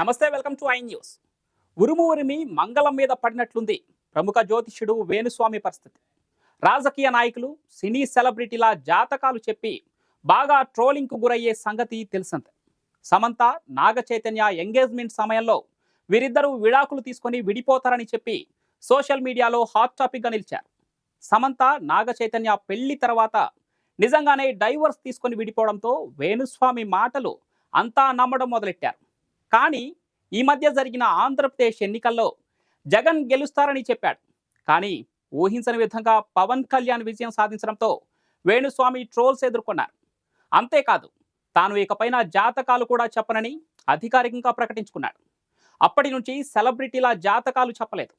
నమస్తే welcome to I news. ఉరుము ఉరిమి మంగళం మీద పడినట్లుంది ప్రముఖ జ్యోతిష్యుడు వేణుస్వామి పరిస్థితి. రాజకీయ నాయకులు సినీ సెలబ్రిటీల జాతకాలు చెప్పి బాగా ట్రోలింగ్కు గురయ్యే సంగతి తెలిసిందే. సమంత నాగ చైతన్య ఎంగేజ్మెంట్ సమయంలో వీరిద్దరూ విడాకులు తీసుకొని విడిపోతారని చెప్పి సోషల్ మీడియాలో హాట్ టాపిక్గా నిలిచారు. సమంత నాగ చైతన్య పెళ్ళి తర్వాత నిజంగానే డైవర్స్ తీసుకొని విడిపోవడంతో వేణుస్వామి మాటలు అంతా నమ్మడం మొదలెట్టారు. కానీ ఈ మధ్య జరిగిన ఆంధ్రప్రదేశ్ ఎన్నికల్లో జగన్ గెలుస్తారని చెప్పాడు. కానీ ఊహించని విధంగా పవన్ కళ్యాణ్ విజయం సాధించడంతో వేణుస్వామి ట్రోల్స్ ఎదుర్కొన్నారు. అంతేకాదు తాను ఇకపైన జాతకాలు కూడా చెప్పనని అధికారికంగా ప్రకటించుకున్నాడు. అప్పటి నుంచి సెలబ్రిటీల జాతకాలు చెప్పలేదు.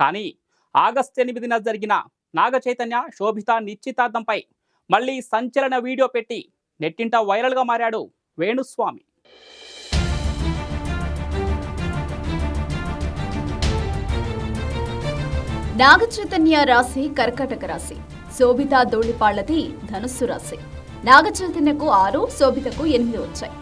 కానీ ఆగస్టు ఎనిమిదిన జరిగిన నాగ చైతన్య శోభిత నిశ్చితార్థంపై మళ్ళీ సంచలన వీడియో పెట్టి నెట్టింట వైరల్గా మారాడు వేణుస్వామి. నాగచైతన్య రాశి కర్కటక రాశి. శోభిత ధూళిపాళ్ళది ధనుస్సు రాశి. నాగచైతన్యకు ఆరు శోభితకు ఎనిమిది వచ్చాయి.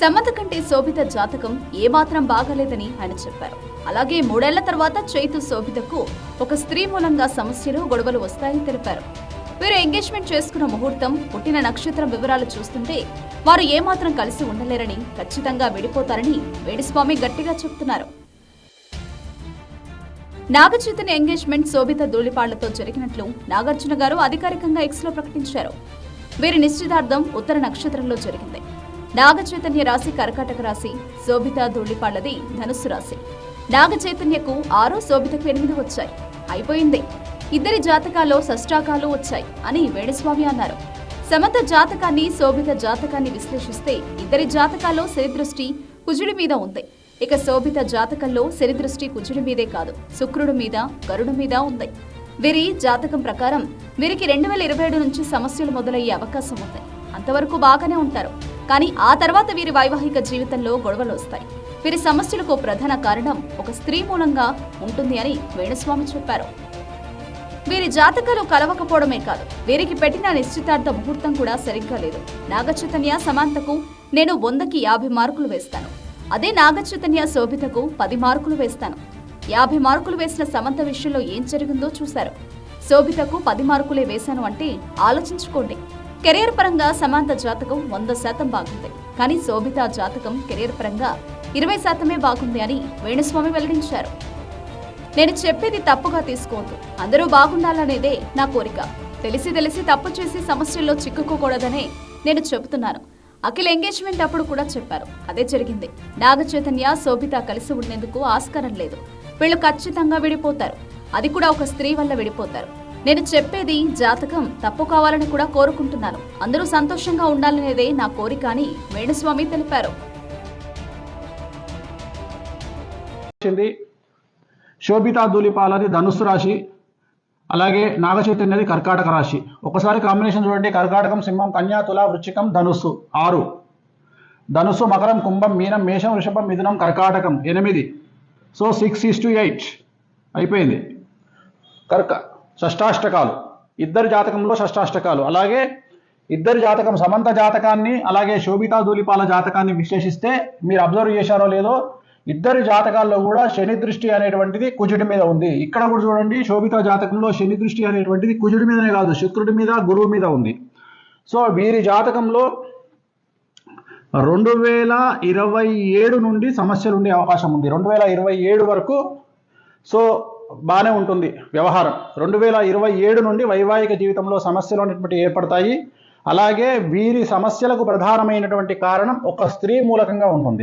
సమ్మత కంటే శోభిత జాతకం ఏమాత్రం బాగలేదని ఆయన చెప్పారు. అలాగే మూడేళ్ళ తర్వాత చైతు శోభితకు ఒక స్త్రీ మూలంగా సమస్యలు గొడవలు వస్తాయని తెలిపారు. వీరు ఎంగేజ్మెంట్ చేసుకున్న ముహూర్తం పుట్టిన నక్షత్రం వివరాలు చూస్తుంటే వారు ఏమాత్రం కలిసి ఉండలేరని ఖచ్చితంగా విడిపోతారని వేడిస్వామి గట్టిగా చెప్తున్నారు. నాగచైతన్య ఎంగేజ్మెంట్ శోభిత ధూళిపాళ్ళతో జరిగినట్లు నాగార్జున గారు అధికారికంగా ఎక్స్లో ప్రకటించారు. వీరి నిశ్చితార్థం ఉత్తర నక్షత్రంలో జరిగింది. నాగచైతన్య రాశి కర్కాటక రాశి శోభిత ధూళిపాళ్ళది ధనుస్సు రాశి. నాగచైతన్యకు ఆరో శోభితకు ఎనిమిది వచ్చాయి. అయిపోయింది. ఇద్దరి జాతకాల్లో షష్టాకాలు వచ్చాయి అని వేణుస్వామి అన్నారు. సమత జాతకాన్ని శోభిత జాతకాన్ని విశ్లేషిస్తే ఇద్దరి జాతకాల్లో శని దృష్టి కుజుడి మీద ఉంది. ఇక శోభిత జాతకంలో శని దృష్టి కుజుడి మీదే కాదు శుక్రుడి మీద గరుడు మీద ఉంది. వీరి జాతకం ప్రకారం వీరికి రెండు వేల ఇరవై ఏడు నుంచి సమస్యలు మొదలయ్యే అవకాశం ఉంది. అంతవరకు బాగానే ఉంటారు. కానీ ఆ తర్వాత వీరి వైవాహిక జీవితంలో గొడవలు వస్తాయి. వీరి సమస్యలకు ప్రధాన కారణం ఒక స్త్రీ మూలంగా ఉంటుంది అని వేణుస్వామి చెప్పారు. వీరి జాతకాలు కలవకపోవడమే కాదు వీరికి పెట్టిన నిశ్చితార్థ ముహూర్తం కూడా సరిగ్గా లేదు. నాగచైతన్య సమాంతకు నేను వందకి యాభై మార్కులు వేస్తాను. అదే నాగచైతన్య శోభితకు పది మార్కులు వేస్తాను. యాభై మార్కులు వేసిన సమంత విషయంలో ఏం జరిగిందో చూశారు. శోభితకు పది మార్కులే వేశాను అంటే ఆలోచించుకోండి. కెరీర్ పరంగా సమంత జాతకం వంద శాతం బాగుంది. కానీ శోభిత జాతకం కెరీర్ పరంగా ఇరవై శాతమే బాగుంది అని వేణుస్వామి వెల్లడించారు. నేను చెప్పేది తప్పుగా తీసుకోవద్దు. అందరూ బాగుండాలనేదే నా కోరిక. తెలిసి తెలిసి తప్పు చేసి సమస్యల్లో చిక్కుకోకూడదనే నేను చెబుతున్నాను. అఖిల్ ఎంగేజ్మెంట్ అప్పుడు కూడా చెప్పారు. అదే జరిగింది. నాగ చైతన్య శోభిత కలిసి ఉండేందుకు ఆస్కారం లేదు. వీళ్ళు ఖచ్చితంగా విడిపోతారు. అది కూడా ఒక స్త్రీ వల్ల విడిపోతారు. నేను చెప్పేది జాతకం తప్పు కావాలని కూడా కోరుకుంటున్నాను. అందరూ సంతోషంగా ఉండాలనేదే నా కోరిక అని వేణుస్వామి తెలిపారు. శోభితా ధూళిపాలది రాశి అలాగే నాగచైతన్యది కర్కాటక రాశి. ఒకసారి కాంబినేషన్ చూడండి. కర్కాటకం సింహం కన్యా తుల వృచ్చికం ధనుస్సు. ఆరు. ధనుస్సు మకరం కుంభం మీనం మేషం వృషభం మిథునం కర్కాటకం. ఎనిమిది. So six is to eight. అయిపోయింది. కర్క షష్టాష్టకాలు. ఇద్దరి జాతకంలో షష్టాష్టకాలు. అలాగే ఇద్దరి జాతకం సమంత జాతకాన్ని అలాగే శోభితా ధూలిపాల జాతకాన్ని విశ్లేషిస్తే మీరు అబ్జర్వ్ చేశారో లేదో ఇద్దరి జాతకాల్లో కూడా శని దృష్టి అనేటువంటిది కుజుడి మీద ఉంది. ఇక్కడ కూడా చూడండి శోభిత జాతకంలో శని దృష్టి అనేటువంటిది కుజుడి మీదనే కాదు శుక్రుడి మీద గురువు మీద ఉంది. సో వీరి జాతకంలో రెండు వేల ఇరవై ఏడు నుండి సమస్యలు ఉండే అవకాశం ఉంది. రెండు వేల ఇరవై ఏడు వరకు సో బాగానే ఉంటుంది వ్యవహారం. రెండు వేల ఇరవై ఏడు నుండి వైవాహిక జీవితంలో సమస్యలు అనేటువంటి ఏర్పడతాయి. అలాగే వీరి సమస్యలకు ప్రధానమైనటువంటి కారణం ఒక స్త్రీ మూలకంగా ఉంటుంది.